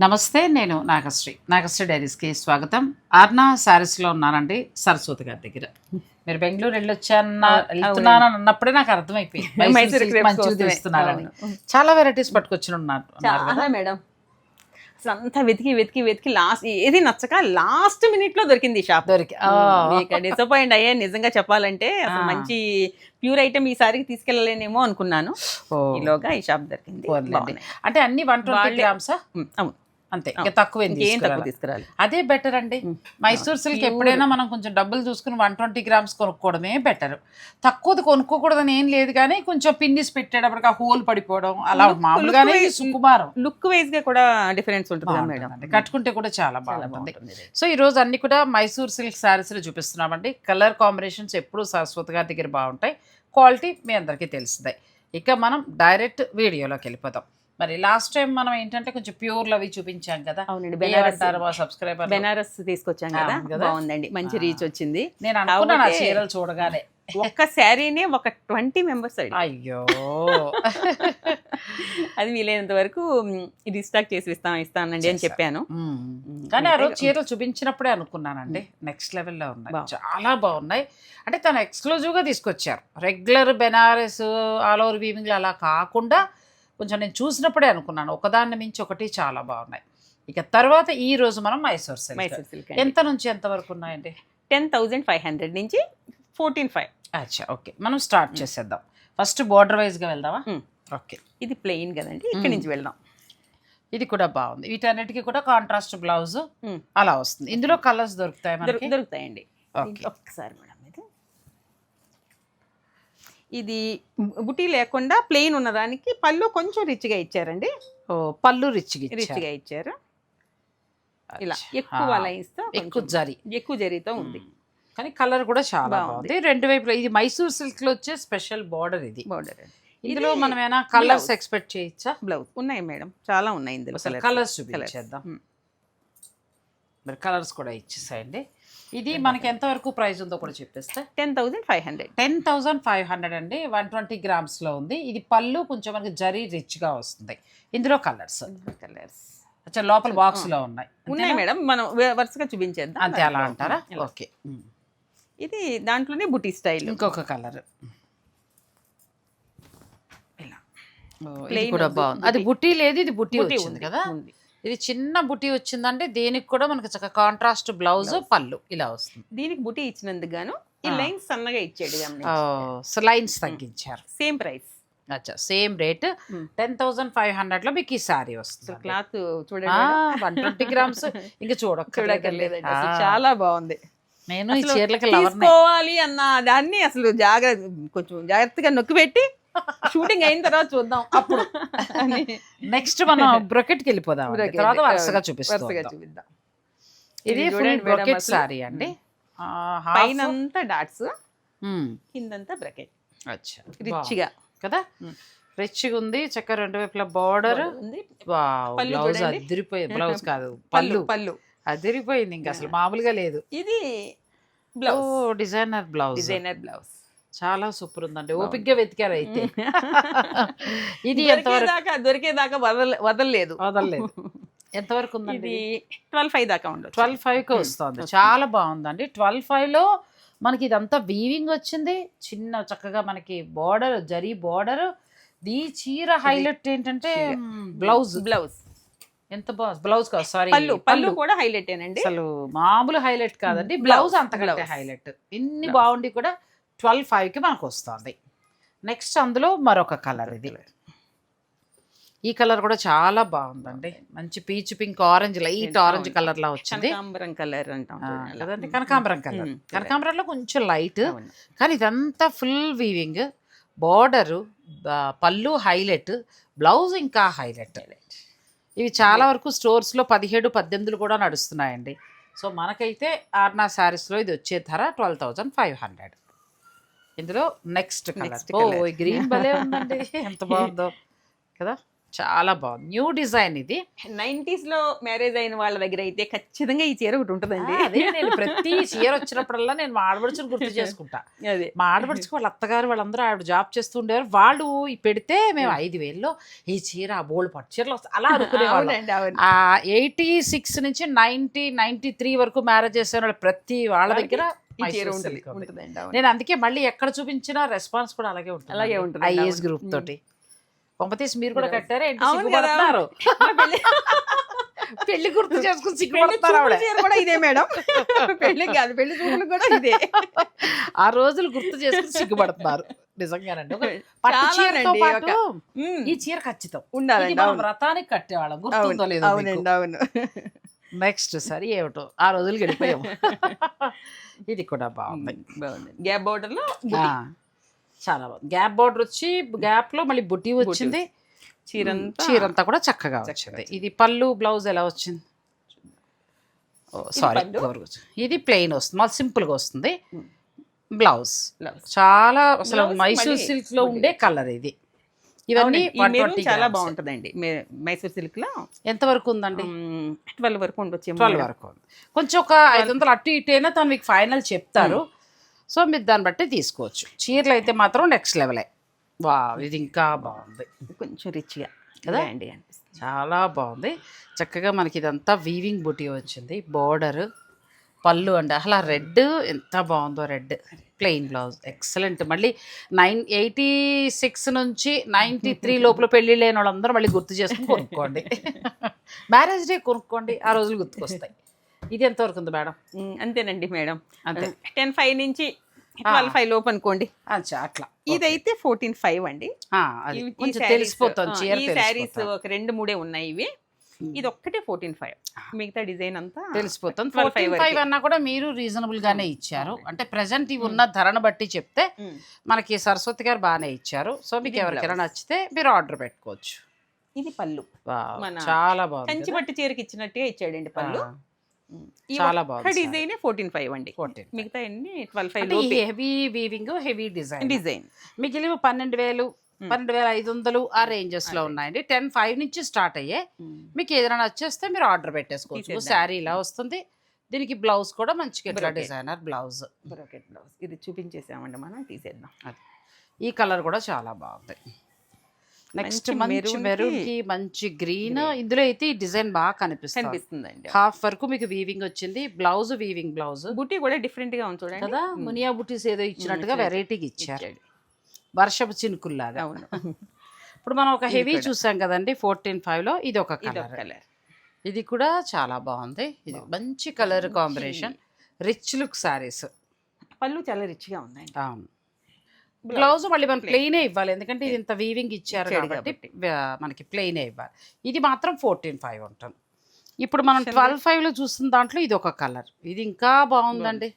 నమస్తే నేను నాగశ్రీ. నాగశ్రీ డైరీస్కి స్వాగతం. ఆర్నా శారీస్లో ఉన్నానండి సరస్వతి గారి దగ్గర. మీరు బెంగళూరు వెళ్ళొచ్చాన్న వెళ్తున్నాను అన్నప్పుడే నాకు అర్థమైపోయింది. తీస్తున్నారని. చాలా వెరైటీస్ పట్టుకొచ్చి ఉన్నారు మేడం. అసలు అంతా వెతికి వెతికి వెతికి లాస్ట్ ఏది నచ్చక లాస్ట్ మినిట్లో దొరికింది ఈ షాప్. దొరికి. డిసప్పాయింట్ అయ్యే నిజంగా చెప్పాలంటే అసలు. మంచి ప్యూర్ ఐటమ్ ఈసారికి తీసుకెళ్ళలేనేమో అనుకున్నాను. ఈలోగా ఈ షాప్ దొరికింది. అంటే అన్ని వన్ ట్వంటీ గ్రామ్సా? అవును. అంతే. ఇంకా తక్కువ ఏం. తీసుకురాలి? అదే బెటర్ అండి. మైసూర్ సిల్క్ ఎప్పుడైనా మనం కొంచెం డబ్బులు చూసుకుని వన్ ట్వంటీ గ్రామ్స్ కొనుక్కోవడమే బెటర్ తక్కువది కొనుక్కోకూడదని ఏం లేదు కానీ కొంచెం పిన్నిస్ పెట్టేటప్పటికి ఆ హోల్ పడిపోవడం అలా మామూలుగానే సుకుమారం. లుక్ వైజ్గా కూడా డిఫరెన్స్ ఉంటుంది మేడం. కట్టుకుంటే కూడా చాలా బాగుంటుంది. సో ఈ రోజు అన్ని కూడా మైసూర్ సిల్క్ శారీస్లో చూపిస్తున్నామండి. కలర్ కాంబినేషన్స్ ఎప్పుడూ సరస్వతి గారి దగ్గర బాగుంటాయి. క్వాలిటీ మీ అందరికీ తెలిసిందే ఇక మనం డైరెక్ట్ వీడియోలోకి వెళ్ళిపోతాం మరి లాస్ట్ టైం మనం ఏంటంటే కొంచెం ప్యూర్లు అవి చూపించాం కదా. అవునండి బెనారస్ మా సబ్స్క్రైబర్ బెనారస్ తీసుకొచ్చాం కదా. బాగుందండి మంచి రీచ్ వచ్చింది. నేను అనుకున్నాను చీరలు చూడగానే. ఒక్క శారీనే ఒక ట్వంటీ మెంబర్స్ అయ్యో. అది వీలైనంత వరకు ఇది స్టాక్ చేసి ఇస్తాం ఇస్తానండి అని. చెప్పాను. కానీ ఆ రోజు చీరలు చూపించినప్పుడే అనుకున్నానండి. నెక్స్ట్ లెవెల్లో ఉన్నాయి. చాలా బాగున్నాయి. అంటే తను ఎక్స్క్లూజివ్గా తీసుకొచ్చారు. రెగ్యులర్ బెనారస్ ఆల్ ఓవర్ వీవింగ్లు అలా కాకుండా కొంచెం నేను చూసినప్పుడే అనుకున్నాను. ఒకదాన్ని మించి ఒకటి చాలా బాగున్నాయి. ఇక తర్వాత ఈ రోజు మనం మైసూర్ సిల్క్. మైసూర్ సిల్క్ ఎంత నుంచి ఎంత వరకు ఉన్నాయండి? టెన్ థౌజండ్ ఫైవ్ హండ్రెడ్ నుంచి ఫోర్టీన్ ఫైవ్. అచ్చా ఓకే. మనం స్టార్ట్ చేసేద్దాం. ఫస్ట్ బార్డర్ వైజ్గా వెళ్దామా. ఓకే. ఇది ప్లెయిన్ కదండి ఇక్కడి నుంచి వెళ్దాం. ఇది కూడా బాగుంది. వీటన్నిటికీ కూడా కాంట్రాస్ట్ బ్లౌజ్. అలా వస్తుంది. ఇందులో కలర్స్ దొరుకుతాయి దొరుకుతాయండి. ఒక్కసారి మేడం. ఇది బుటీ లేకుండా ప్లెయిన్ ఉన్నదానికి పళ్ళు కొంచెం రిచ్గా ఇచ్చారండి. ఓ పళ్ళు రిచ్గా రిచ్గా ఇచ్చారు. ఇలా. ఎక్కువ లైన్స్తో ఎక్కువ జరి. ఎక్కువ జరీతో ఉంది. కానీ కలర్ కూడా చాలా బాగుంది. రెండు వైపులా ఇది మైసూర్ సిల్క్లో వచ్చే స్పెషల్ బార్డర్ ఇది. బార్డర్ ఇందులో ఇది మనం ఏమైనా కలర్స్. ఎక్స్పెక్ట్ చేయొచ్చా? బ్లౌజ్. ఉన్నాయి మేడం. చాలా ఉన్నాయి ఇందులో. కలర్స్. చూపించేద్దాం. మరి కలర్స్ కూడా ఇచ్చేసాయండి. ఇది మనకి ఎంత వరకు ప్రైస్ ఉందో కూడా చెప్పేస్తే. Ten thousand five hundred. Ten thousand five hundred అండి వన్ ట్వంటీ గ్రామ్స్లో ఉంది. ఇది పళ్ళు కొంచెం మనకి జరీ రిచ్గా వస్తుంది. ఇందులో కలర్స్. కలర్స్. అచ్చా లోపల బాక్స్లో ఉన్నాయి. ఉన్నాయి? మేడం మనం వరుసగా చూపించేద్దాం. అంతే అలా. అంటారా. ఓకే. ఇది దాంట్లోనే బుటీ స్టైల్. ఇంకొక కలర్. ఇలా. కూడా బాగుంది. అది బుటీ. బుట్టి లేదు ఇది బుట్టి బుటీ వచ్చింది ఉంది, కదా. ఇది చిన్న బుట్టి వచ్చిందంటే దేనికి కూడా మనకి చక్కగా కాంట్రాస్ట్ బ్లౌజ్ పళ్ళు ఇలా వస్తుంది. దీనికి బుటీ ఇచ్చినందుకు గాను ఈ. లైన్స్ సన్నగా ఇచ్చాడు సో లైన్స్ తగ్గించారు. Same price. అచ్చా same rate. Ten thousand five హండ్రెడ్లో మీకు ఈ సారీ వస్తుంది. క్లాత్ చూడండి వన్ ట్వంటీ గ్రామ్స్. ఇంకా అసలు చాలా బాగుంది. నేను ఈ చీరలకి తీసుకోవాలి అన్న దాన్ని అసలు జాగ్రత్త కొంచెం జాగ్రత్తగా నొక్కి పెట్టి షూటింగ్ అయిన తర్వాత చూద్దాం. అప్పుడు. అని. నెక్స్ట్ మనం బ్రొకెట్కి వెళ్ళిపోదాం తర్వాత వరుసగా చూపిస్తాం చూపిద్దాం. ఇది బ్రొకెట్. సారీ అండి. పైన డాట్స్. కిందంతా బ్రకెట్. అచ్చా. రిచ్ బాగుంది. గా కదా. రిచ్గా ఉంది చక్కగా రెండు వైపుల బార్డర్. ఉంది. బ్లౌజ్. అదిరిపోయింది బ్లౌజ్ కాదు పళ్ళు పళ్ళు. అదిరిపోయింది ఇంకా అసలు మామూలుగా లేదు. ఇది blouse. Designer blouse. Designer blouse. చాలా సూపర్ ఉందండి ఓపిక్గా వెతికారు అయితే ఇది ఎంతవరకు దొరికేదాకా దొరికేదాకా వదల వదలలేదు. వదలలేదు. ఎంతవరకు ఉందండి ఇది ట్వెల్వ్ ఫైవ్ దాకా ఉండదు ట్వెల్వ్ ఫైవ్కి వస్తుంది. చాలా బాగుందండి. ట్వెల్వ్ ఫైవ్లో మనకి ఇదంతా వీవింగ్ వచ్చింది. చిన్న చక్కగా మనకి బార్డర్ జరీ బార్డర్. ఈ చీర హైలైట్ ఏంటంటే బ్లౌజ్. బ్లౌజ్. ఎంత బాగుంది బ్లౌజ్ కాదు సారీ. పళ్ళు పళ్ళు కూడా హైలైట్ ఏనండి అసలు మామూలు హైలైట్ కాదండి. బ్లౌజ్ అంతకంటే blouse. హైలైట్. ఇన్ని. బాగుండి కూడా ట్వెల్వ్ ఫైవ్కి మనకు వస్తుంది నెక్స్ట్ అందులో మరొక కలర్ ఇది. ఈ కలర్ కూడా చాలా బాగుందండి. మంచి peach pink orange light orange colour లా వచ్చింది. కనకాంబరం కలర్ అంటాం. కదండి? కనకాంబరం కలర్. కనకాంబరంలో కొంచెం లైట్. కానీ ఇదంతా ఫుల్ వీవింగ్ బార్డరు పళ్ళు హైలైట్ బ్లౌజ్ ఇంకా హైలైట్. ఇవి చాలా వరకు స్టోర్స్లో పదిహేడు పద్దెనిమిదిలు కూడా నడుస్తున్నాయండి. సో మనకైతే ఆర్నా శారీస్లో ఇది వచ్చే ధర ట్వెల్వ్ థౌజండ్ ఫైవ్ హండ్రెడ్. ఇందులో నెక్స్ట్ కలర్ ఓ. గ్రీన్ భలే ఉందండి. ఎంత బాగుందో. కదా? చాలా బాగుంది. న్యూ డిజైన్ ఇది. నైన్టీస్లో మ్యారేజ్ అయిన వాళ్ళ దగ్గర అయితే ఖచ్చితంగా ఈ చీర ఒకటి ఉంటుందండి. అదే నేను ప్రతి చీర వచ్చినప్పుడల్లా నేను మా ఆడపడుచుని గుర్తు చేసుకుంటా. అదే. మా ఆడపడుచుకు వాళ్ళ అత్తగారు వాళ్ళందరూ ఆవిడ జాబ్ చేస్తూ ఉండేవారు. వాళ్ళు పెడితే మేము ఐదు వేల్లో ఈ చీర బోల్డ్ పట్టు చీరలు అలా అనుకునేవాళ్ళం ఆ ఎయిటీ సిక్స్ నుంచి నైన్టీ నైన్టీ త్రీ వరకు మ్యారేజ్ చేసిన వాళ్ళు ప్రతి వాళ్ళ దగ్గర నేను అందుకే మళ్ళీ ఎక్కడ చూపించినా రెస్పాన్స్ కూడా అలాగే ఉంటుంది అలాగే ఉంటుంది. ఏజ్ గ్రూప్ తోటి. కొంపతీసి మీరు కూడా కట్టారా? పెళ్ళి- గుర్తు చేసుకుని చీర కూడా ఇదే మేడం. పెళ్ళి కాదు పెళ్ళి చూపులు కూడా ఇదే. ఆ రోజులు గుర్తు చేసుకుని సిగ్గుపడుతున్నారు. నిజంగానండి. పట్టు చీరతో పాటు. ఈ చీర ఖచ్చితం. అవును. వ్రతానికి కట్టేవాళ్ళం. గుర్తుందో లేదో అవునండి అవును. నెక్స్ట్ సరి ఏమిటో ఆ రోజులు గడిపోయాము. ఇది కూడా బాగుంది. బాగుంది. గ్యాప్ బోర్డర్లో ఆ, చాలా బాగుంది. గ్యాప్ బార్డర్ వచ్చి గ్యాప్లో మళ్ళీ బుట్టి వచ్చింది. చీరంతా చీరంతా కూడా చక్కగా వచ్చింది. ఇది పళ్ళు బ్లౌజ్ ఎలా వచ్చింది? సారీ? ఇది ప్లెయిన్ వస్తుంది మాకు సింపుల్గా వస్తుంది. బ్లౌజ్. చాలా అసలు మైసూర్ మళ్ళీ సిల్క్లో ఉండే కలర్ ఇది. ఇవన్నీ అవునండి, ఈ 120 మెరూన్ చాలా. బాగుంటుందండి. మైసూర్ సిల్క్లో ఎంత వరకు ఉందండి? ట్వెల్వ్ వరకు ఉండొచ్చు ట్వెల్వ్ వరకు ఉంది. కొంచెం ఒక ఐదు వందలు అటు ఇటు అయినా తను మీకు ఫైనల్ చెప్తారు. సో మీరు దాన్ని బట్టి తీసుకోవచ్చు. చీరలు అయితే మాత్రం నెక్స్ట్ లెవెలే. వా ఇది ఇంకా బాగుంది. కొంచెం రిచ్గా కదా? అండి అనిపిస్తుంది. చాలా బాగుంది. చక్కగా మనకి ఇదంతా వీవింగ్ బుటీ వచ్చింది. బోర్డర్ పళ్ళు అండి అసలు రెడ్ ఎంత బాగుందో రెడ్. ప్లెయిన్ బ్లౌజ్ ఎక్సలెంట్ మళ్ళీ నైన్ ఎయిటీ సిక్స్ నుంచి నైంటీ త్రీ లోపల పెళ్ళి లేని వాళ్ళందరూ మళ్ళీ గుర్తు చేసుకుని కొనుక్కోండి. మ్యారేజ్ డే కొనుక్కోండి. ఆ రోజులు గుర్తుకొస్తాయి. ఇది ఎంతవరకు ఉంది మేడం? అంతేనండి మేడం. అంతే. టెన్ ఫైవ్ నుంచి ట్వెల్వ్ ఫైవ్ లోపు అనుకోండి. అచ్చా అట్లా. ఇదైతే ఫోర్టీన్ ఫైవ్ అండి. తెలిసిపోతుంది. తెలిసిపోతుంది. ఒక రెండు మూడే ఉన్నాయి ఇవి. ఇది ఒక్కటే ఫోర్టీన్ ఫైవ్. మిగతా డిజైన్ అంతా తెలిసిపోతుంది. 12 ఫోర్టీన్. ఫైవ్ అన్నా కూడా మీరు రీజనబుల్ గానే ఇచ్చారు. అంటే ప్రజెంట్ ఇవి ఉన్న ధరను బట్టి చెప్తే. మనకి సరస్వతి గారు బాగానే ఇచ్చారు. సో మీకు ఎవరికైనా. నచ్చితే మీరు ఆర్డర్ పెట్టుకోవచ్చు. ఇది పళ్ళు. చాలా బాగుంది కంచి? పట్టు చీరకి ఇచ్చినట్టుగా ఇచ్చాడండి పళ్ళు. చాలా బాగుంది డిజైన్ ఫోర్టీన్ ఫైవ్ అండి. 14. మిగతా అన్ని twelve five heavy weaving heavy design design. మిగిలిన పన్నెండు వేలు పన్నెండు వేల ఐదు వందలు ఆ రేంజెస్లో ఉన్నాయండి. టెన్ ఫైవ్ నుంచి స్టార్ట్ అయ్యే. మీకు ఏదైనా నచ్చేస్తే మీరు ఆర్డర్ పెట్టేసుకోవచ్చు. శారీ ఇలా వస్తుంది. దీనికి బ్లౌజ్ కూడా మంచిగా ఇట్లా. Designer blouse. Brocade blouse. ఇది చూపించేసామండి మనం. తీసేద్దాం. ఈ కలర్ కూడా చాలా బాగుంది. నెక్స్ట్ మంచి మెరూన్కి మంచి గ్రీన్. ఇందులో అయితే ఈ డిజైన్ బాగా కనిపిస్తుంది. కనిపిస్తుందండి. హాఫ్ వరకు మీకు వీవింగ్ వచ్చింది. Blouse weaving blouse. బుట్టి కూడా డిఫరెంట్గా ఉంది చూడండి. కదా? మునియా బుటీస్ ఏదో ఇచ్చినట్టుగా ఇచ్చినట్టు వెరైటీగా ఇచ్చారు. వర్షపు చినుకుల్లాగా. అవును. ఇప్పుడు మనం ఒక హెవీ. చూసాం కదండి ఫోర్టీన్ ఫైవ్లో ఇది ఒక కలర్ కలర్ ఇది కూడా చాలా బాగుంది. ఇది మంచి colour combination rich look sarees పళ్ళు చాలా రిచ్గా ఉందండి అవును. బ్లౌజ్ మళ్ళీ మనం ప్లెయినే ఇవ్వాలి. ఎందుకంటే ఇది ఇంత వీవింగ్ ఇచ్చారు కాబట్టి మనకి ప్లెయినే ఇవ్వాలి. ఇది మాత్రం ఫోర్టీన్ ఫైవ్ ఉంటుంది. ఇప్పుడు మనం ట్వెల్వ్ ఫైవ్లో చూస్తున్న దాంట్లో ఇది ఒక కలర్ ఇది ఇంకా బాగుందండి.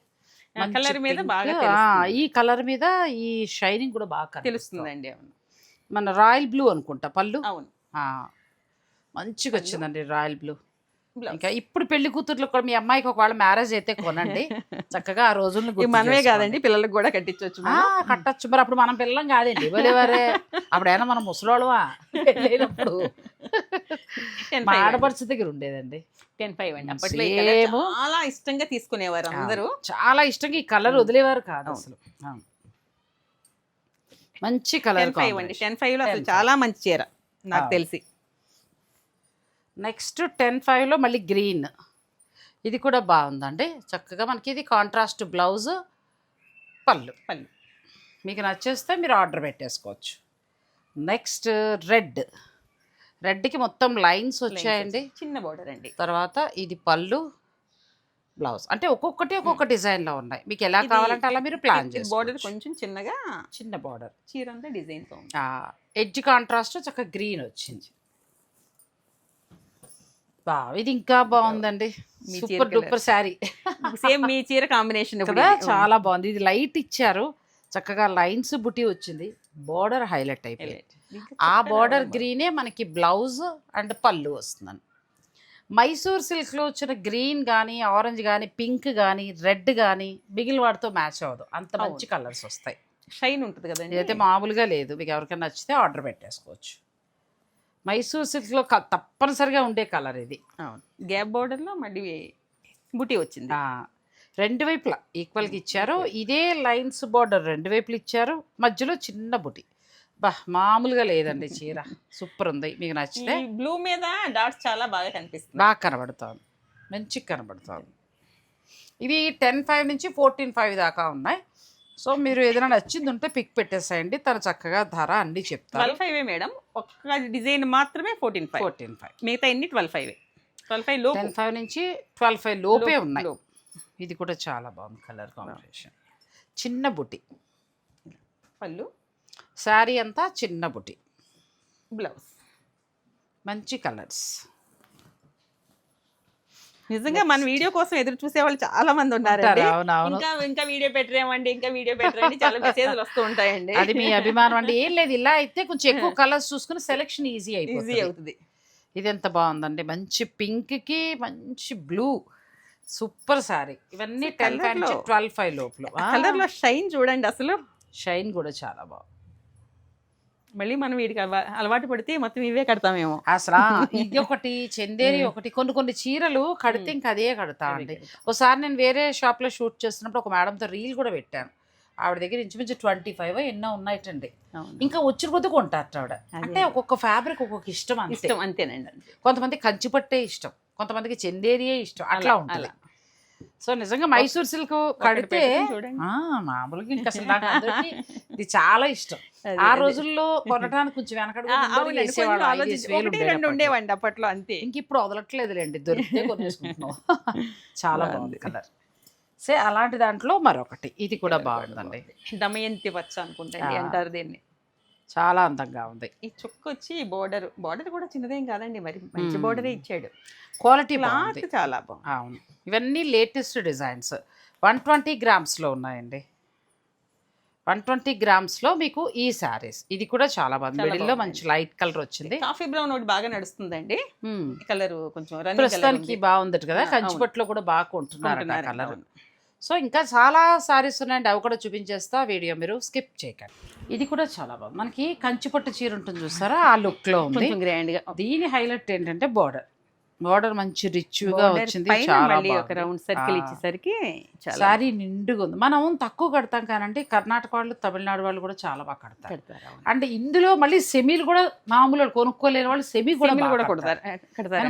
కలర్ మీద. బాగా. ఈ కలర్ మీద ఈ షైనింగ్ కూడా బాగా తెలుస్తుందండి అవును మన రాయల్ బ్లూ అనుకుంటా పళ్ళు అవును మంచిగా వచ్చిందండి రాయల్ బ్లూ. ఇంకా ఇప్పుడు పెళ్ళి కూతుర్లు కూడా మీ అమ్మాయికి ఒకవేళ మ్యారేజ్ అయితే కొనండి. చక్కగా ఆ రోజులను మనమే. కాదండి పిల్లలకు కూడా కట్టించవచ్చు కట్టొచ్చు. మరి అప్పుడు మనం పిల్లం కాదండి. ఇవ్వలేవారే అప్పుడైనా మనం ముసలోళ్ళవా పెళ్ళైనప్పుడు మా ఆడపడుచు దగ్గర ఉండేదండి. టెన్ ఫైవ్ అండి. అప్పట్లో. చాలా ఇష్టంగా తీసుకునేవారు అందరూ. చాలా ఇష్టంగా ఈ కలర్ వదిలేవారు కాదు అసలు. మంచి కలర్ ఫైవ్ అండి. టెన్ ఫైవ్లో అసలు చాలా మంచి చీర నాకు. తెలిసి. నెక్స్ట్ టెన్ ఫైవ్లో మళ్ళీ గ్రీన్. ఇది కూడా బాగుందండి. చక్కగా మనకి ఇది కాంట్రాస్ట్ బ్లౌజ్ పళ్ళు పళ్ళు. మీకు నచ్చేస్తే మీరు ఆర్డర్ పెట్టేసుకోవచ్చు. Next red. రెడ్కి మొత్తం లైన్స్ వచ్చాయండి. చిన్న బోర్డర్ అండి. తర్వాత ఇది పళ్ళు బ్లౌజ్. అంటే ఒక్కొక్కటి ఒక్కొక్క డిజైన్లో ఉన్నాయి. మీకు ఎలా కావాలంటే అలా మీరు ప్లాన్ బోర్డర్ చేసుకోవచ్చు. కొంచెం చిన్నగా చిన్న బార్డర్ చీర అంతా డిజైన్తో ఉంది. ఎడ్జ్ కాంట్రాస్ట్ చక్కగా గ్రీన్ వచ్చింది. ఇది ఇంకా బాగుంది మీ చీర super colour. Duper sari. Same మీ చీర కాంబినేషన్ కదా చాలా బాగుంది ఇది లైట్ ఇచ్చారు. చక్కగా లైన్స్ బుట్టి వచ్చింది. బార్డర్ హైలైట్ అయిపోయింది. ఆ బార్డర్ గ్రీనే మనకి బ్లౌజ్ అండ్ పళ్ళు వస్తుందండి. మైసూర్ సిల్క్లో వచ్చిన గ్రీన్ కానీ ఆరెంజ్ కానీ పింక్ కానీ రెడ్ కానీ మిగిలిన వాటితో మ్యాచ్ అవ్వదు. అంత మంచి కలర్స్ వస్తాయి. షైన్ ఉంటుంది కదండి. ఇదైతే మామూలుగా లేదు. మీకు ఎవరికైనా నచ్చితే ఆర్డర్ పెట్టేసుకోవచ్చు. మైసూర్ సిల్క్లో క- తప్పనిసరిగా ఉండే కలర్ ఇది. అవును. గ్యాప్ border లో మళ్ళీ బుటీ వచ్చింది. రెండు వైపులా ఈక్వల్గా ఇచ్చారు. ఇదే లైన్స్ బార్డర్ రెండు వైపులు ఇచ్చారు. మధ్యలో చిన్న బుటి. బా మామూలుగా లేదండి చీర. సూపర్ ఉంది. మీకు నచ్చితే బ్లూ మీద డాట్స్ చాలా బాగా కనిపిస్తుంది బాగా కనబడుతుంది. మంచిగా కనబడుతుంది. ఇవి టెన్ ఫైవ్ నుంచి ఫోర్టీన్ ఫైవ్ దాకా ఉన్నాయి. సో మీరు ఏదైనా నచ్చింది ఉంటే పిక్ పెట్టేసేయండి. తను చక్కగా ధర అన్ని చెప్తారు. Twelve five madam. ఒక్క డిజైన్ మాత్రమే ఫోర్టీన్ ఫైవ్. Fourteen five. మిగతా ఎన్ని ట్వెల్వ్ ఫైవ్. ట్వెల్వ్ ఫైవ్లో టెన్ ఫైవ్ నుంచి ట్వెల్వ్ ఫైవ్ లోపే ఉన్నాయి. ఇది కూడా చాలా బాగుంది కలర్ కాంబినేషన్. చిన్న బుటి. పళ్ళు. శారీ అంతా చిన్న బుటి. బ్లౌజ్. మంచి కలర్స్. నిజంగా మన వీడియో కోసం ఎదురు చూసే వాళ్ళు చాలా మంది ఉన్నారండి. అవునవును. ఇంకా ఇంకా వీడియో పెట్టరేమండి ఇంకా వీడియో పెట్టరండి. చాలా మెసేజ్లు వస్తూ ఉంటాయండి. అది మీ అభిమానం అండి. ఏం లేదు ఇలా అయితే కొంచెం ఎక్కువ కలర్స్ చూసుకుని సెలెక్షన్ ఈజీ ఈజీ అయిపోతుంది. అవుతుంది. ఇది ఎంత బాగుందండి. మంచి పింక్కి మంచి బ్లూ సూపర్ సారీ. ఇవన్నీ టెన్ ట్వెల్వ్ ఫైవ్ లోపల. కలర్లో షైన్ చూడండి అసలు. షైన్ కూడా చాలా బాగుంది. మళ్ళీ మనం వీడికి అలవా- అలవాటు పడితే మొత్తం ఇవే కడతామేమో. అసలు ఇది ఒకటి చందేరి ఒకటి కొన్ని కొన్ని చీరలు కడితే ఇంకా అదే కడతా అండి. ఒకసారి నేను వేరే షాప్లో షూట్ చేస్తున్నప్పుడు ఒక మేడంతో రీల్ కూడా పెట్టాను. ఆవిడ దగ్గర ఇంచుమించు ట్వంటీ ఫైవ్ ఎన్నో ఉన్నాయటండి. ఇంకా వచ్చిన కొద్ది కొంటారట ఆవిడ. అంటే ఒక్కొక్క ఫ్యాబ్రిక్ ఒక్కొక్క ఇష్టం ఇష్టం అంతేనండి. అంతే. కొంతమంది కంచిపట్టే ఇష్టం. కొంతమందికి చందేరియే ఇష్టం. అట్లా ఉంటుంది. సో నిజంగా మైసూర్ సిల్క్ కడితే మామూలుగా ఇంకా అసలు నాకు అందరికీ ఇది చాలా ఇష్టం. ఆ. రోజుల్లో కొనడానికి కొంచెం వెనకడుగు ఆ, ముందడుగు అవునండి, వేసేవాళ్ళు, కొంచెం ఐదు ఆలోచించి- వేలు ఒకటి ఉండేది రెండు అప్పట్లో. ఉండేవండి అప్పట్లో అంతే. ఇంక ఇప్పుడు వదలట్లేదులేండి దొరికితే కొనేసుకుంటున్నాం. చాలా బాగుంది కలర్. సే అలాంటి దాంట్లో మరొకటి. ఇది కూడా బాగుందండి. దమయంతి పచ్చ అనుకుంటండి ఆ. అంటారు దీన్ని. చాలా అందంగా ఉంది. ఈ చుక్క వచ్చి బోర్డర్ బోర్డర్ కూడా చిన్నదేం కాదండి మరి మంచి. బోర్డరే ఇచ్చాడు. క్వాలిటీ క్లాత్ బాగుంది. చాలా బాగుంది. అవును. ఇవన్నీ లేటెస్ట్ డిజైన్స్. వన్ ట్వంటీ గ్రామ్స్లో ఉన్నాయండి. వన్ ట్వంటీ గ్రామ్స్లో మీకు ఈ శారీస్. ఇది కూడా చాలా బాగుంది. మిడిల్లో బాగుంది. మంచి లైట్ కలర్ వచ్చింది. కాఫీ బ్రౌన్ ఒకటి బాగా నడుస్తుందండి. కలర్ కొంచెం ప్రస్తుతానికి బాగుందట కదా. కంచిపట్లో కూడా బాగా కొంటున్నారు కలర్. సో ఇంకా చాలా సారీస్ ఉన్నాయండి. అవి కూడా చూపించేస్తా. వీడియో మీరు స్కిప్ చేయకండి. ఇది కూడా చాలా బాగుంది. మనకి కంచిపట్టు చీర ఉంటుంది చూసారా? ఆ లుక్లో ఉంది. కొంచెం గ్రాండ్గా. దీని హైలైట్ ఏంటంటే బార్డర్ బార్డర్ మంచి రిచ్గా Border వచ్చింది చాలా ఒక. Round circle. ఇచ్చేసరికి సారీ నిండుగా ఉంది మనం తక్కువ కడతాం కానంటే కర్ణాటక వాళ్ళు తమిళనాడు వాళ్ళు కూడా చాలా బాగా కడతారు. అంటే ఇందులో మళ్ళీ సెమీలు కూడా మామూలు కొనుక్కోలేని వాళ్ళు సెమీ కూడా కూడా కడతారు.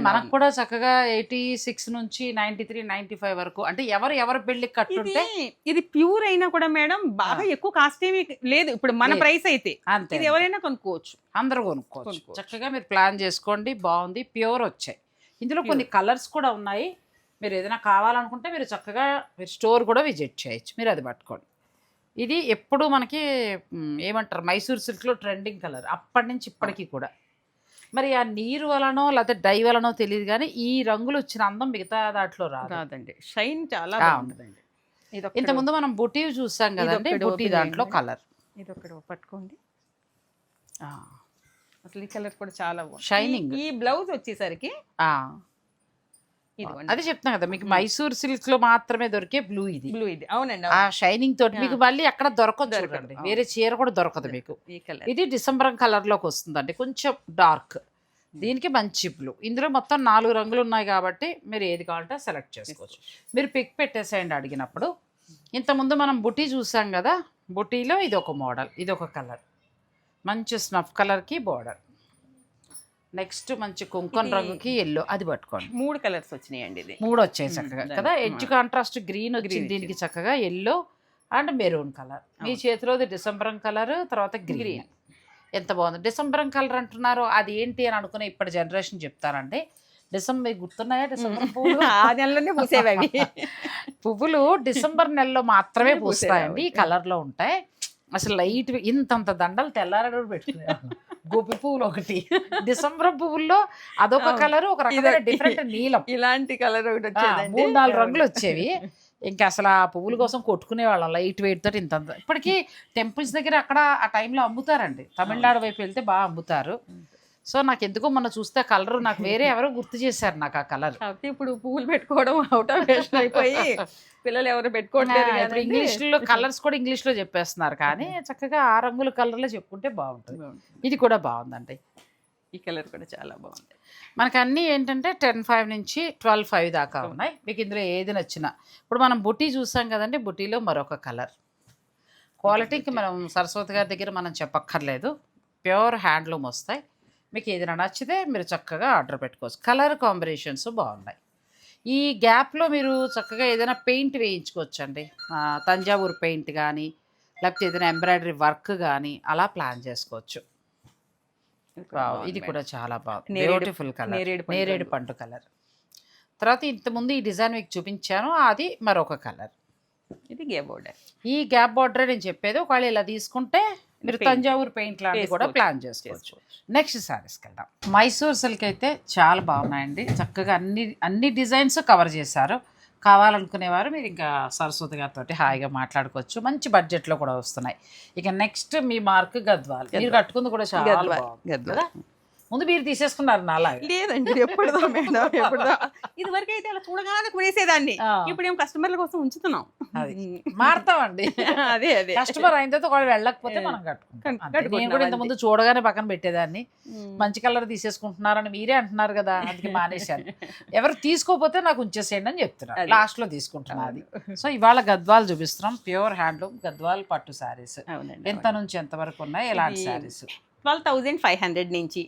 మనకు కూడా చక్కగా ఎయిటీ సిక్స్ నుంచి నైన్టీ త్రీ నైన్టీ ఫైవ్ వరకు అంటే ఎవరు ఎవరి పెళ్ళికి ఇది కట్టుంటే ఇది ప్యూర్ అయినా కూడా మేడం బాగా ఎక్కువ కాస్ట్ ఏమి లేదు ఇప్పుడు మన. ప్రైస్ అయితే అంతే ఇది ఎవరైనా కొనుక్కోవచ్చు అందరూ కొనుక్కోవచ్చు. చక్కగా మీరు ప్లాన్ చేసుకోండి బాగుంది ప్యూర్ వచ్చాయి ఇందులో కొన్ని కలర్స్ కూడా ఉన్నాయి. మీరు ఏదైనా కావాలనుకుంటే మీరు చక్కగా మీరు స్టోర్ కూడా విజిట్ చేయొచ్చు. మీరు అది పట్టుకోండి. ఇది ఎప్పుడు మనకి ఏమంటారు? మైసూర్ సిల్క్లో ట్రెండింగ్ కలర్. అప్పటి నుంచి ఇప్పటికీ కూడా. మరి ఆ నీరు వలనో లేకపోతే డై వలనో తెలియదు కానీ ఈ రంగులు వచ్చిన అందం మిగతా దాంట్లో రాదు. రాదండి. షైన్ చాలా బాగుంటుందండి. ఒక్కడు- ఇంతకుముందు మనం బుటీ చూసాం కదండి. బుటీ దాంట్లో. కలర్. ఇది ఒకటి పట్టుకోండి అసలు ఈ కలర్ కూడా చాలా బాగుంది Shining. ఈ- బ్లౌజ్ వచ్చేసరికి అది చెప్తున్నా కదా మీకు మైసూర్ సిల్క్లో మాత్రమే దొరికే బ్లూ ఇది. బ్లూ ఇది. అవునండి ఆ. షైనింగ్ తోటి మీకు మళ్ళీ అక్కడ దొరకదు అవును. వేరే చీర కూడా దొరకదు మీకు. ఇది డిసెంబర్ కలర్లోకి వస్తుందండి. కొంచెం డార్క్ దీనికి మంచి బ్లూ ఇందులో మొత్తం నాలుగు రంగులు ఉన్నాయి కాబట్టి మీరు ఏది కావాలంటే సెలెక్ట్ చేసుకోవచ్చు. మీరు పిక్ పెట్టేసేయండి అడిగినప్పుడు. ఇంతకుముందు మనం బుటీ చూసాం కదా బుటీలో ఇది ఒక మోడల్ ఇది ఒక కలర్. మంచి స్నఫ్ కలర్కి బార్డర్. నెక్స్ట్ మంచి కుంకుమ రంగుకి ఎల్లో అది పట్టుకోండి. మూడు కలర్స్ వచ్చినాయండి ఇది. మూడు వచ్చాయి చక్కగా కదా? ఎడ్జ్ కాంట్రాస్ట్ గ్రీన్ వచ్చింది. దీనికి చక్కగా ఎల్లో అండ్ మెరూన్ కలర్ మీ చేతిలోది డిసెంబరం కలర్ తర్వాత గ్రీన్ ఎంత బాగుంది. డిసెంబరం కలర్ అంటున్నారు. అది ఏంటి అని అనుకునే ఇప్పటి జనరేషన్ చెప్తారండి. డిసెంబర్ గుర్తున్నాయా? డిసెంబర్ పువ్వులు? ఆ నెలలోనే పూసేవి పువ్వులు డిసెంబర్ నెలలో మాత్రమే పూస్తాయండి. ఈ అవి. కలర్లో ఉంటాయి. అసలు లైట్ ఇంతంత దండలు తెల్లారడు పెట్టుకునేవాళ్ళం గోపి పువ్వులు ఒకటి. డిసెంబర్ పువ్వుల్లో అదొక. కలర్ ఒక రకమైన డిఫరెంట్ నీలం. ఇలాంటి కలర్ ఒకటి మూడు నాలుగు రంగులు వచ్చేవి. ఇంకా అసలు ఆ పువ్వుల కోసం కొట్టుకునే వాళ్ళం లైట్ వెయిట్ తోటి ఇంత. ఇప్పటికీ టెంపుల్స్ దగ్గర అక్కడ ఆ టైంలో అమ్ముతారండి. తమిళనాడు వైపు వెళ్తే బాగా అమ్ముతారు. సో నాకు ఎందుకో మొన్న చూస్తే కలర్ నాకు వేరే ఎవరో గుర్తు చేశారు నాకు ఆ కలర్. ఇప్పుడు పువ్వులు పెట్టుకోవడం అవుట్ ఆఫ్ ఫ్యాషన్ అయిపోయి పిల్లలు ఎవరు పెట్టుకోవట్లేదు కదండి. ఇంగ్లీష్లో కలర్స్ కూడా ఇంగ్లీష్లో చెప్పేస్తున్నారు కానీ చక్కగా ఆ రంగుల కలర్లో చెప్పుకుంటే బాగుంటుంది. ఇది కూడా బాగుందండి. ఈ కలర్ కూడా చాలా బాగుంది. మనకి అన్నీ ఏంటంటే టెన్ ఫైవ్ నుంచి ట్వెల్వ్ ఫైవ్ దాకా ఉన్నాయి. మీకు ఇందులో ఏది నచ్చినా. ఇప్పుడు మనం బుటీ చూసాం కదండి బుటీలో మరొక కలర్. క్వాలిటీకి మనం సరస్వతి గారి దగ్గర మనం చెప్పక్కర్లేదు. ప్యూర్ హ్యాండ్లూమ్ వస్తాయి. మీకు ఏదైనా నచ్చితే మీరు చక్కగా ఆర్డర్ పెట్టుకోవచ్చు. కలర్ కాంబినేషన్స్ బాగున్నాయి. ఈ గ్యాప్లో మీరు చక్కగా ఏదైనా పెయింట్ వేయించుకోవచ్చు అండి తంజావూరు పెయింట్ కానీ లేకపోతే ఏదైనా ఎంబ్రాయిడరీ వర్క్ కానీ అలా ప్లాన్ చేసుకోవచ్చు. ఇది కూడా చాలా బాగుంది. Beautiful colour. నేరేడు పండు. కలర్. తర్వాత ఇంతకుముందు ఈ డిజైన్ మీకు చూపించాను. అది మరొక కలర్. ఇది గే బోర్డర్ ఈ గ్యాప్ బార్డర్ నేను చెప్పేది ఒకవేళ ఇలా తీసుకుంటే మీరు. తంజావూరు పెయింట్ లాంటివి కూడా. ప్లాన్ చేసుకోవచ్చు. నెక్స్ట్ సారీస్కి వెళ్దాం. మైసూర్ సిల్క్ అయితే చాలా బాగున్నాయండి. చక్కగా అన్ని అన్ని డిజైన్స్ కవర్ చేశారు. కావాలనుకునేవారు మీరు ఇంకా సరస్వతి గారితో హాయిగా మాట్లాడుకోవచ్చు. మంచి బడ్జెట్లో కూడా వస్తున్నాయి. ఇక నెక్స్ట్ మీ మార్క్ గద్వాల్. మీరు కట్టుకుంది కూడా చాలా గద్వాల్, ముందు మీరు తీసేసుకున్నారు నాలా లేదండి ఎప్పుడుదో మేడం ఎప్పుడుదో. ఇది వరకు అయితే అలా చూడగానే కొనేసేదాన్ని. ఇప్పుడు ఏం కస్టమర్ల కోసం ఉంచుతున్నాం. అది. మారుతామండి. అదే అదే. కస్టమర్ అయిన తర్వాత ఒకవేళ వెళ్ళకపోతే మనం కట్టుకుంటాం. నేను కూడా ఇంత ముందు చూడగానే పక్కన పెట్టేదాన్ని. మంచి కలర్ తీసేసుకుంటున్నారని మీరే అంటున్నారు కదా అందుకే మానేశాను. ఎవరు తీసుకోపోతే నాకు ఉంచేసేయండి అని చెప్తున్నారు. లాస్ట్లో తీసుకుంటున్నా అది. సో ఇవాళ గద్వాలు చూపిస్తున్నాం. ప్యూర్ హ్యాండ్లూమ్ గద్వాల్ పట్టు శారీస్. ఎంత నుంచి ఎంత వరకు ఉన్నాయి? ఎలాంటి saris? Twelve thousand five hundred నుంచి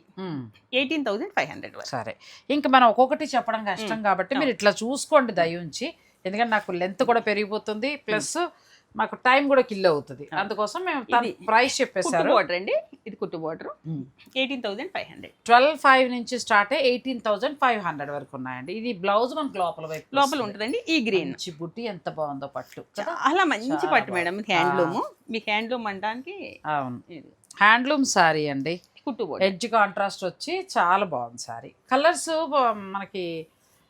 ఎయిటీన్ థౌజండ్ ఫైవ్ హండ్రెడ్ సరే. ఇంకా మనం ఒక్కొక్కటి చెప్పడం కష్టం కాబట్టి మీరు ఇట్లా చూసుకోండి దయ ఉంచి ఎందుకంటే నాకు లెంత్ కూడా పెరిగిపోతుంది. ప్లస్ మాకు టైం కూడా కిల్ అవుతుంది. అందుకోసం మేము ప్రైస్ కుట్టు చెప్పేశారు. బోర్డర్ అండి. ఇది కుట్టు border eighteen thousand five hundred twelve five నుంచి స్టార్ట్ అయ్యి ఎయిటీన్ థౌసండ్ ఫైవ్ హండ్రెడ్ వరకు ఉన్నాయండి. ఇది బ్లౌజ్ మనకు లోపల వైపు లోపల. ఉంటుందండి. ఈ గ్రీన్ బుట్టి ఎంత బాగుందో పట్టు చాలా మంచి పట్టు మేడం. హ్యాండ్లూమ్. మీకు హ్యాండ్లూమ్ అనడానికి అవును. హ్యాండ్లూమ్ సారీ అండి. కుట్టు ఎడ్జ్ కాంట్రాస్ట్ వచ్చి చాలా బాగుంది సారీ కలర్స్ మనకి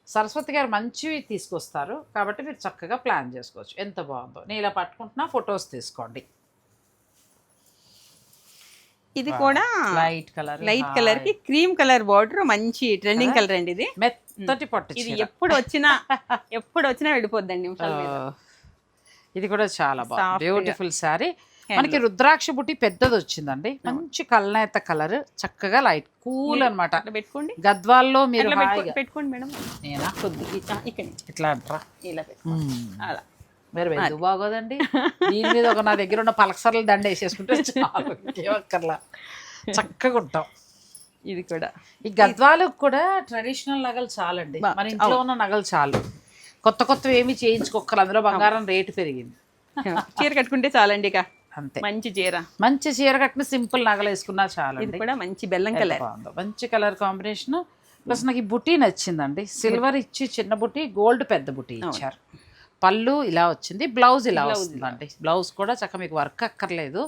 సరస్వతి గారు మంచివి తీసుకొస్తారు. కాబట్టి మీరు చక్కగా ప్లాన్ చేసుకోవచ్చు. ఎంత బాగుందో. నేను ఇలా పట్టుకుంటున్నా ఫొటోస్ తీసుకోండి. ఇది కూడా లైట్ కలర్ లైట్ కలర్కి క్రీమ్ కలర్ బార్డర్ మంచి ట్రెండింగ్ కలర్ అండి ఇది. మెత్తటి పట్టు ఇది. ఎప్పుడు వచ్చినా ఎప్పుడు వచ్చినా వెళ్ళిపోద్దండి. ఆ, ఇది కూడా చాలా బాగుంది. బ్యూటిఫుల్ శారీ. మనకి రుద్రాక్ష బుట్టి పెద్దది వచ్చిందండి మంచి కల్నేత కలర్ చక్కగా లైట్ కూల్ అన్నమాట. అట్లా పెట్టుకోండి. గద్వాల్లో మీరు పెట్టుకోండి మేడం. నేనా? కొద్ది ఇట్లా అంటారా? ఇలా అలా. మీరు ఎందుకు బాగోదండి. దీని మీద ఒక నా దగ్గర ఉన్న పలకసర్ల దండ వేసేసుకుంటే చాలు. చక్కగా ఉంటాం. ఇది కూడా. ఈ గద్వాలకు కూడా ట్రెడిషనల్ నగలు చాలండి. మన ఇంట్లో ఉన్న నగలు చాలు. కొత్త కొత్తవి ఏమి చేయించుకోక్కర్లేదు అందులో బంగారం రేటు పెరిగింది. చీర కట్టుకుంటే చాలండి ఇక. అంతే. మంచి చీర. మంచి చీర కట్టిన సింపుల్ నగలు వేసుకున్నా ఇది చాలండి కూడా మంచి బెల్లం కలర్. మంచి కలర్ కాంబినేషన్. ప్లస్ నాకు ఈ బుటీ నచ్చిందండి. సిల్వర్ ఇచ్చి చిన్న బుటీ గోల్డ్ పెద్ద బుటీ ఇచ్చారు. పళ్ళు ఇలా వచ్చింది బ్లౌజ్ ఇలా వస్తుందండి. బ్లౌజ్ కూడా చక్క మీకు వర్క్ అక్కర్లేదు.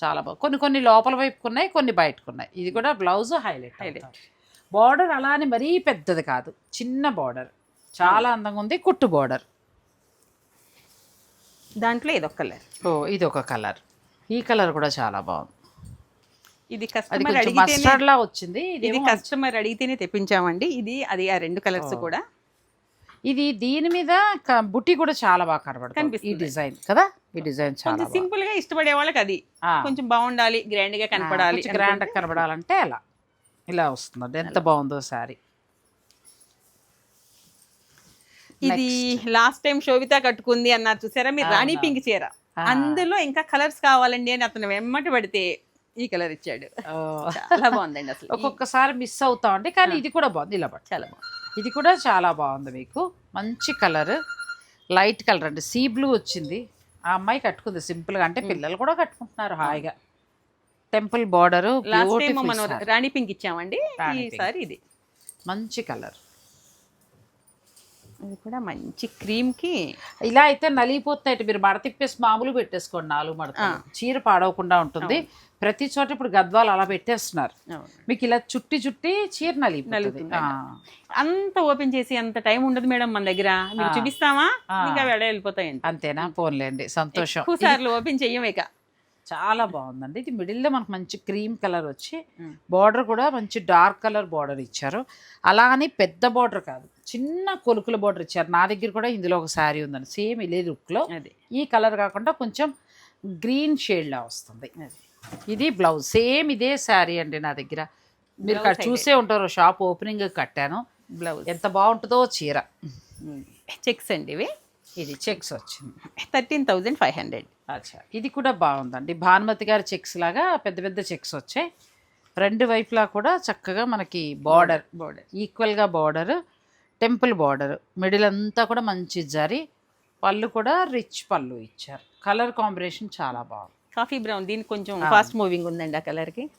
చాలా బాగుంది కొన్ని కొన్ని లోపల వైపుకు ఉన్నాయి కొన్ని బయటకు ఉన్నాయి. ఇది కూడా బ్లౌజ్ హైలైట్ హైలైట్. బార్డర్ అలా అని మరీ పెద్దది కాదు చిన్న బార్డర్. చాలా అందంగా ఉంది కుట్టు బార్డర్. దాంట్లో ఇదొక కలర్. ఓ ఇది ఒక కలర్. ఈ కలర్ కూడా చాలా బాగుంది. ఇది కస్టమర్ మస్టర్డ్ లా వచ్చింది. ఇది కస్టమర్ అడిగితేనే తెప్పించామండి. ఇది అది ఆ రెండు కలర్స్ కూడా. ఇది దీని మీద బుట్టి కూడా చాలా బాగా కనబడుతుంది. ఈ. డిజైన్ కదా? ఈ డిజైన్ చాలా సింపుల్గా ఇష్టపడే వాళ్ళకి అది. కొంచెం బాగుండాలి గ్రాండ్గా కనపడాలి గ్రాండ్ కనబడాలంటే అలా. ఇలా వస్తుంది. ఎంత బాగుందో సారీ ఇది లాస్ట్ టైం శోభిత కట్టుకుంది అన్నారు చూసారా? మీరు రాణి పింక్ చీర. అందులో ఇంకా కలర్స్ కావాలండి అని అతను వెమ్మటి పడితే ఈ కలర్ ఇచ్చాడు. చాలా బాగుందండి అసలు. ఒక్కొక్కసారి మిస్ అవుతాం అండి కానీ ఇది కూడా బాగుంది ఇలా చాలా బాగుంది. ఇది కూడా చాలా బాగుంది మీకు. మంచి కలర్ లైట్ కలర్ అండి. సీ బ్లూ వచ్చింది. ఆ అమ్మాయి కట్టుకుంది simple గా. అంటే పిల్లలు కూడా కట్టుకుంటున్నారు హాయిగా. టెంపుల్ బార్డర్ లాస్ట్ టైం మనం రాణి పింక్ ఇచ్చామండి. ఈసారి ఇది. మంచి కలర్ ఇది కూడా మంచి క్రీమ్కి ఇలా అయితే నలిగిపోతున్నాయి మీరు మడ తిప్పేసి మామూలు పెట్టేసుకోండి. నాలుగు మడతలు. చీర పాడవకుండా ఉంటుంది. ప్రతి చోట ఇప్పుడు గద్వాలు అలా పెట్టేస్తున్నారు. మీకు ఇలా చుట్టి చుట్టి చీర నలుగుతుంది. ఆ. అంత ఓపెన్ చేసి అంత టైం ఉండదు మేడం మన దగ్గర. మీరు చూపిస్తామా ఇంకా వెడ వెళ్ళిపోతాయండి అంతేనా? పోన్లేండి. సంతోషం. సార్లు ఓపెన్ చెయ్యం ఇక. చాలా బాగుందండి. ఇది మిడిల్లో మనకు మంచి క్రీమ్ కలర్ వచ్చి బార్డర్ కూడా మంచి డార్క్ కలర్ బార్డర్ ఇచ్చారు. అలా అని పెద్ద బార్డర్ కాదు. చిన్న కొలుకుల బార్డర్ ఇచ్చారు. నా దగ్గర కూడా ఇందులో ఒక శారీ ఉందండి సేమ్ ఇదే లుక్లో. అది. ఈ కలర్ కాకుండా కొంచెం గ్రీన్ షేడ్లా వస్తుంది. ఇది బ్లౌజ్. సేమ్ ఇదే శారీ అండి నా దగ్గర. మీరు ఇక్కడ చూసే ఉంటారు షాప్ ఓపెనింగ్ కట్టాను. బ్లౌజ్. ఎంత బాగుంటుందో చీర. చెక్స్ అండి ఇవి? ఇది చెక్స్ వచ్చింది. Thirteen thousand five hundred. అచ్చా. ఇది కూడా బాగుందండి. భానుమతి గారి చెక్స్ లాగా పెద్ద పెద్ద చెక్స్ వచ్చాయి. రెండు వైపులా కూడా చక్కగా మనకి బార్డర్ బార్డర్ ఈక్వల్గా బార్డర్ టెంపుల్ బార్డర్. మిడిల్ అంతా కూడా మంచి జరి. పళ్ళు కూడా రిచ్ పళ్ళు ఇచ్చారు. కలర్ కాంబినేషన్ చాలా బాగుంది. Coffee brown. దీనికి కొంచెం ఫాస్ట్ మూవింగ్ ఉందండి ఆ కలర్కి.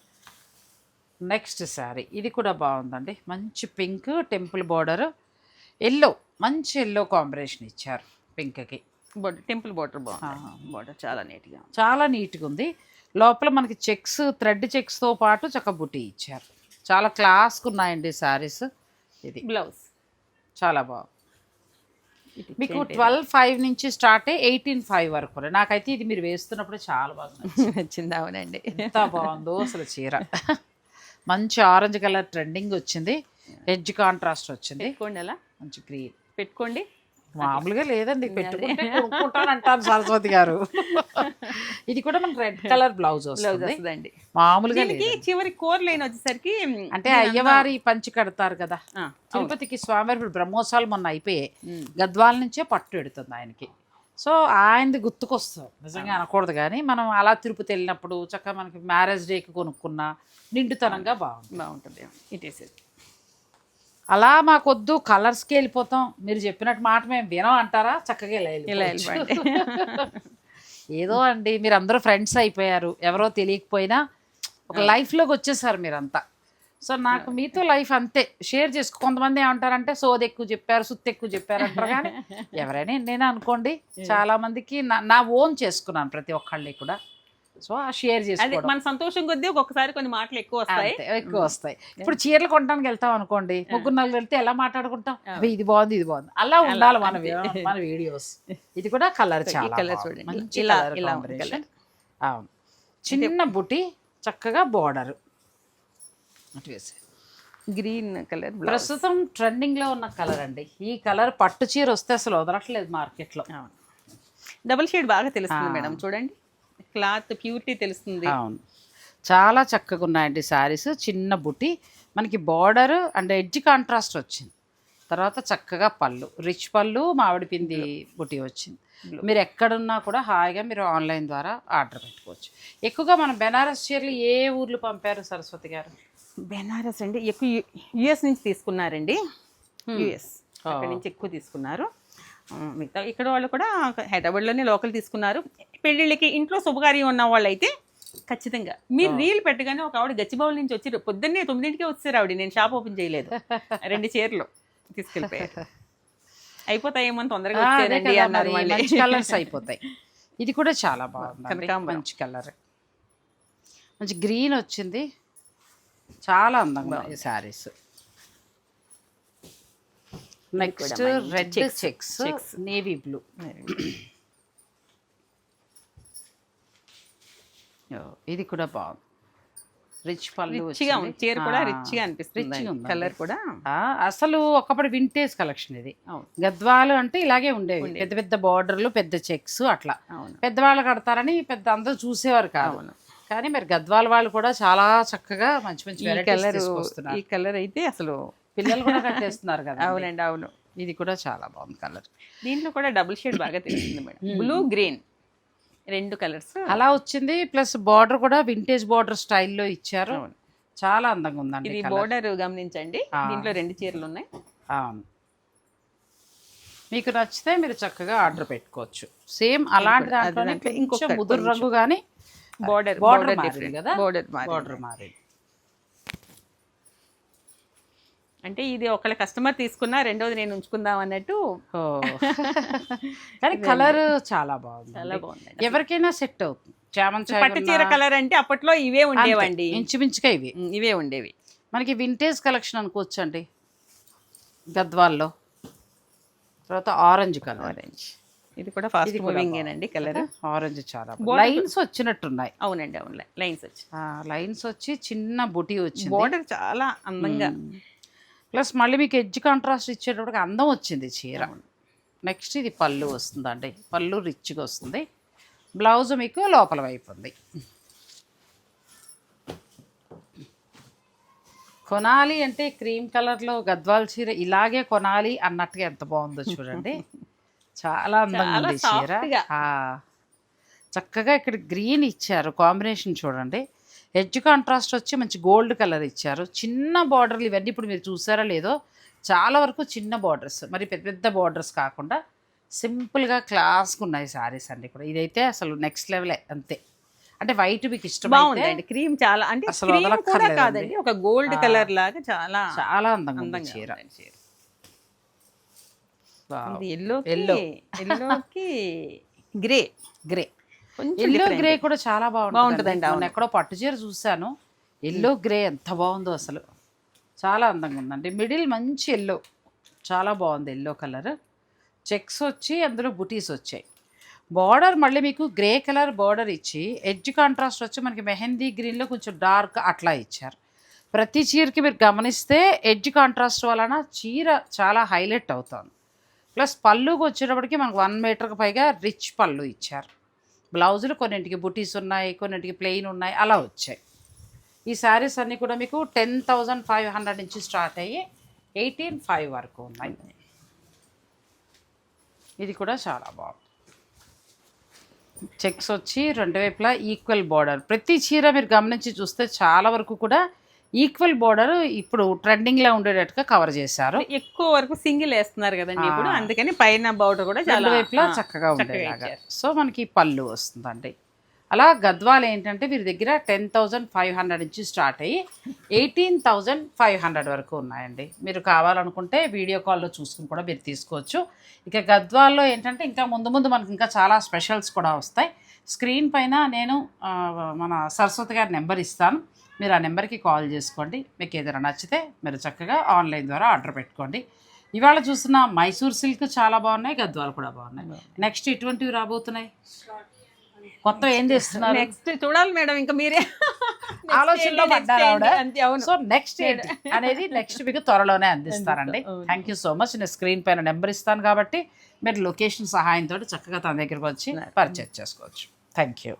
నెక్స్ట్ శారీ. ఇది కూడా బాగుందండి. మంచి పింక్ టెంపుల్ బార్డర్. ఎల్లో మంచి ఎల్లో కాంబినేషన్ ఇచ్చారు పింక్కి. బోర్డర్ టెంపుల్ బోర్డర్ బాగుంది. బోర్డర్ చాలా నీట్గా చాలా నీట్గా ఉంది. లోపల మనకి చెక్స్ థ్రెడ్ చెక్స్తో పాటు చక్క బుట్టి ఇచ్చారు. చాలా క్లాస్గా ఉన్నాయండి శారీస్. ఇది. బ్లౌజ్. చాలా బాగుంది. మీకు ట్వెల్వ్ ఫైవ్ నుంచి స్టార్ట్ అయ్యి ఎయిటీన్ ఫైవ్ వరకు. నాకైతే ఇది మీరు వేస్తున్నప్పుడు చాలా బాగా నచ్చింది. అవునండి. ఎంత బాగుందో అసలు చీర. మంచి ఆరెంజ్ కలర్ ట్రెండింగ్ వచ్చింది. ఎడ్జ్ కాంట్రాస్ట్ వచ్చింది. మంచి గ్రీన్ పెట్టుకోండి. మామూలుగా లేదండి పెట్టుకుంటే కొనుక్కుంటానంటారు సరస్వతి గారు. ఇది కూడా మనకి రెడ్ కలర్ బ్లౌజ్ వస్తుంది. వస్తుందండి. మామూలుగా చివరి కోర్ లైన్ వచ్చేసరికి అంటే అయ్యవారి పంచి కడతారు కదా. తిరుపతికి స్వామివారి ఇప్పుడు బ్రహ్మోత్సవాలు మొన్న అయిపోయాయి. గద్వాల నుంచే పట్టు ఎడుతుంది ఆయనకి. సో ఆయనది గుర్తుకొస్తుంది. నిజంగా అనకూడదు కానీ మనం అలా తిరుపతి వెళ్ళినప్పుడు చక్కగా మనకి మ్యారేజ్ డేకి కొనుక్కున్న నిండుతనంగా బాగుంది బాగుంటుంది. ఇట్ ఈస్ అలా మాకొద్దు కలర్స్కి వెళ్ళిపోతాం. మీరు చెప్పినట్టు మాట మేము వినం అంటారా? చక్కగా ఇలా ఏదో అండి మీరు అందరూ ఫ్రెండ్స్ అయిపోయారు. ఎవరో తెలియకపోయినా ఒక లైఫ్లోకి వచ్చేసారు మీరంతా. సో నాకు మీతో లైఫ్ అంతే. షేర్ చేసుకో కొంతమంది ఏమంటారంటే సోది ఎక్కువ చెప్పారు సుత్తి ఎక్కువ చెప్పారు అంటారు కానీ ఎవరైనా ఎన్నైనా అనుకోండి చాలా మందికి నా నా ఓన్ చేసుకున్నాను ప్రతి ఒక్కళ్ళని కూడా. సో ఆ షేర్ చేసుకోవడం. మన సంతోషం కొద్దీ ఒక్కొక్కసారి కొన్ని మాటలు ఎక్కువ వస్తాయి. ఎక్కువ వస్తాయి. ఇప్పుడు చీరలు కొనడానికి వెళ్తాం అనుకోండి ముగ్గురు నలుగురు వెళ్తే ఎలా మాట్లాడుకుంటాం? ఇది బాగుంది ఇది బాగుంది. అలా ఉండాలి మన మన వీడియోస్. ఇది కూడా కలర్ చాలా బాగుంది. చూడండి. ఇలా- ఇలా. అవును. చిన్న బుటి చక్కగా బార్డర్. అటు వేసి గ్రీన్ కలర్ ప్రస్తుతం ట్రెండింగ్లో ఉన్న కలర్ అండి. ఈ కలర్ పట్టు చీర వస్తే అసలు వదలట్లేదు మార్కెట్లో డబుల్ షేడ్ బాగా తెలుస్తుంది మేడం. చూడండి. క్లాత్ ప్యూరిటీ తెలుస్తుంది. అవును. చాలా చక్కగా ఉన్నాయండి శారీస్. చిన్న బుటి. మనకి బార్డర్ అండ్ ఎడ్జ్ కాంట్రాస్ట్ వచ్చింది. తర్వాత చక్కగా పళ్ళు. రిచ్ పళ్ళు మామిడి పిండి బుటి వచ్చింది. మీరు ఎక్కడున్నా కూడా హాయిగా మీరు ఆన్లైన్ ద్వారా ఆర్డర్ పెట్టుకోవచ్చు. ఎక్కువగా మన బెనారస్ చీరలు ఏ ఊర్లు పంపారు సరస్వతి గారు? బెనారస్ అండి. ఎక్కువ యుఎస్ నుంచి తీసుకున్నారండి. యుఎస్. అక్కడ నుంచి ఎక్కువ తీసుకున్నారు. మిగతా ఇక్కడ వాళ్ళు కూడా హైదరాబాద్లోనే లోకల్ తీసుకున్నారు. పెళ్ళిళ్ళకి ఇంట్లో శుభకార్యం ఉన్న వాళ్ళు అయితే ఖచ్చితంగా. మీరు రీల్ పెట్టగానే ఒక ఆవిడ గచ్చిబౌల్ నుంచి వచ్చి పొద్దున్నే తొమ్మిదింటికే వచ్చారు ఆవిడ. నేను షాప్ ఓపెన్ చేయలేదు. రెండు చీరలు తీసుకెళ్ళిపోయారు. అయిపోతాయేమో తొందరగా అన్నారు కలర్స్ అయిపోతాయి. ఇది కూడా చాలా బాగుంది. మంచి కలర్ మంచి గ్రీన్ వచ్చింది. చాలా అందంగా ఈ saris next red checks navy blue ఇది కూడా బాగుంది రిచ్ పళ్ళు రిచ్గా వచ్చింది. చీర కూడా రిచ్గా అనిపిస్తుంది. కలర్ కూడా? అసలు ఒకప్పుడు వింటేజ్ కలెక్షన్ ఇది. అవును. గద్వాలు అంటే ఇలాగే ఉండేవి. పెద్ద పెద్ద బార్డర్లు పెద్ద చెక్స్ అట్లా. అవును. పెద్దవాళ్ళు కడతారని పెద్ద అందరూ చూసేవారు కాదు. కానీ మరి గద్వాల వాళ్ళు కూడా చాలా చక్కగా మంచి మంచి కలర్ ఈ కలర్ అయితే అసలు పిల్లలు కూడా కట్టేస్తున్నారు కదా అవునండి అవును. ఇది కూడా చాలా బాగుంది కలర్ దీంట్లో కూడా డబుల్ షేడ్ బాగా తెలుస్తుంది మేడం. బ్లూ గ్రీన్ రెండు కలర్స్. అలా వచ్చింది. ప్లస్ బార్డర్ కూడా వింటేజ్ బార్డర్ స్టైల్లో ఇచ్చారు. చాలా అందంగా ఉందండి ఇది. బోర్డర్ గమనించండి. దీంట్లో రెండు చీరలు ఉన్నాయి. అవును. మీకు నచ్చితే మీరు చక్కగా ఆర్డర్ పెట్టుకోవచ్చు. సేమ్ అలాంటి దాంట్లోనే దాంట్లో ఇంకొక ముదురు రంగు కానీ బోర్డర్ బార్డర్ మారింది డిఫరెంట్ కదా. బోర్డర్ బార్డర్ మారింది. అంటే ఇది ఒకళ్ళ కస్టమర్ తీసుకున్నా రెండోది నేను ఉంచుకుందాం అన్నట్టు. కానీ కలర్ చాలా బాగుంది. చాలా బాగుంది ఎవరికైనా సెట్ అవుతుంది. చామంతి పట్టు చీర కలర్ అంటే అప్పట్లో ఇవే ఉండేవండి. ఇంచుమించుగా ఇవి. ఇవే ఉండేవి. మనకి వింటేజ్ కలెక్షన్ అనుకోవచ్చు అండి. గద్వాల్లో. తర్వాత ఆరెంజ్ కలర్ ఆరెంజ్ ఇది కూడా ఫాస్ట్ మూవింగ్ ఏనండి కలర్. ఆరెంజ్ చాలా లైన్స్ వచ్చినట్టున్నాయి. అవునండి అవును. లైన్స్ వచ్చి లైన్స్ వచ్చి చిన్న బుటీ వచ్చింది. బోర్డర్ చాలా అందంగా. ప్లస్ మళ్ళీ మీకు ఎడ్జ్ కాంట్రాస్ట్ ఇచ్చేటప్పటికి అందం వచ్చింది చీర. నెక్స్ట్ ఇది పళ్ళు వస్తుందండి. పళ్ళు రిచ్గా వస్తుంది. బ్లౌజ్ మీకు లోపల వైపు ఉంది. కొనాలి అంటే క్రీమ్ కలర్లో గద్వాల్ చీర ఇలాగే కొనాలి అన్నట్టుగా ఎంత బాగుందో చూడండి. చాలా అందంగా ఉంది చీర. చక్కగా ఇక్కడ గ్రీన్ ఇచ్చారు కాంబినేషన్ చూడండి. ఎడ్జ్ కాంట్రాస్ట్ వచ్చి మంచి గోల్డ్ కలర్ ఇచ్చారు. చిన్న బార్డర్లు ఇవన్నీ ఇప్పుడు మీరు చూసారా లేదో చాలా వరకు చిన్న బార్డర్స్ మరి పెద్ద పెద్ద బార్డర్స్ కాకుండా సింపుల్గా క్లాస్గా ఉన్నాయి సారీస్ అన్ని కూడా. ఇదైతే అసలు నెక్స్ట్ లెవెలే అంతే. అంటే వైట్ మీకు ఇష్టం బాగుందండి. క్రీమ్ చాలా అంటే అసలు. కాదండి ఒక గోల్డ్ కలర్ లాగా చాలా చాలా అందంగా చీర. చీర. ఇది ఎల్లోకి గ్రే గ్రే ఎల్లో. గ్రే కూడా చాలా బాగుంటుంది బాగుంటుందండి, అవును. ఎక్కడో పట్టు చీర చూశాను. ఎల్లో గ్రే ఎంత బాగుందో అసలు. చాలా అందంగా ఉందండి. మిడిల్ మంచి ఎల్లో చాలా బాగుంది ఎల్లో కలర్ చెక్స్ వచ్చి అందులో బుటీస్ వచ్చాయి. బార్డర్ మళ్ళీ మీకు గ్రే కలర్ బార్డర్ ఇచ్చి ఎడ్జ్ కాంట్రాస్ట్ వచ్చి మనకి మెహందీ గ్రీన్లో కొంచెం డార్క్ అట్లా ఇచ్చారు. ప్రతి చీరకి మీరు గమనిస్తే ఎడ్జ్ కాంట్రాస్ట్ వలన చీర చాలా హైలైట్ అవుతుంది. ప్లస్ పళ్ళుకి వచ్చేటప్పటికి మనకు వన్ మీటర్కి పైగా రిచ్ పళ్ళు ఇచ్చారు. బ్లౌజులు కొన్నింటికి బుటీస్ ఉన్నాయి కొన్నింటికి ప్లెయిన్ ఉన్నాయి అలా వచ్చాయి. ఈ శారీస్ అన్నీ కూడా మీకు టెన్ థౌజండ్ ఫైవ్ హండ్రెడ్ నుంచి స్టార్ట్ అయ్యి ఎయిటీన్ ఫైవ్ వరకు ఉన్నాయి. ఇది కూడా చాలా బాగుంది. చెక్స్ వచ్చి రెండు వైపులా ఈక్వల్ బార్డర్ ప్రతి చీర మీరు గమనించి చూస్తే చాలా వరకు కూడా ఈక్వల్ బార్డర్ ఇప్పుడు ట్రెండింగ్లో ఉండేటట్టుగా కవర్ చేశారు. ఎక్కువ వరకు సింగిల్ వేస్తున్నారు కదండి ఇప్పుడు. అందుకని పైన బౌడర్ కూడా చాలా వైపులా చక్కగా ఉండేలాగా. సో మనకి పళ్ళు వస్తుందండి. అలా గద్వాలు ఏంటంటే వీరి దగ్గర టెన్ థౌజండ్ ఫైవ్ హండ్రెడ్ నుంచి స్టార్ట్ అయ్యి ఎయిటీన్ థౌజండ్ ఫైవ్ హండ్రెడ్ వరకు ఉన్నాయండి. మీరు కావాలనుకుంటే వీడియో కాల్లో చూసుకుని కూడా మీరు తీసుకోవచ్చు. ఇక గద్వాల్లో ఏంటంటే ఇంకా ముందు ముందు మనకి ఇంకా చాలా స్పెషల్స్ కూడా వస్తాయి. స్క్రీన్ పైన నేను మన సరస్వతి గారి నెంబర్ ఇస్తాను. మీరు ఆ నెంబర్కి కాల్ చేసుకోండి. మీకు ఏదైనా నచ్చితే మీరు చక్కగా ఆన్లైన్ ద్వారా ఆర్డర్ పెట్టుకోండి. ఇవాళ చూసిన మైసూర్ సిల్క్ చాలా బాగున్నాయి గద్వాలు కూడా బాగున్నాయి. నెక్స్ట్ ఇటువంటివి రాబోతున్నాయి? కొత్త ఏం చేస్తున్నారు? నెక్స్ట్ చూడాలి మేడం ఇంకా మీరే. ఆలోచనలో పడ్డారు? ఆవిడ. సో నెక్స్ట్ ఏంటి అనేది నెక్స్ట్ మీకు త్వరలోనే అందిస్తారండి. థ్యాంక్ యూ సో మచ్ నేను స్క్రీన్ పైన నెంబర్ ఇస్తాను కాబట్టి మీరు లొకేషన్ సహాయంతో చక్కగా తన దగ్గరికి వచ్చి పర్చేజ్ చేసుకోవచ్చు. Thank you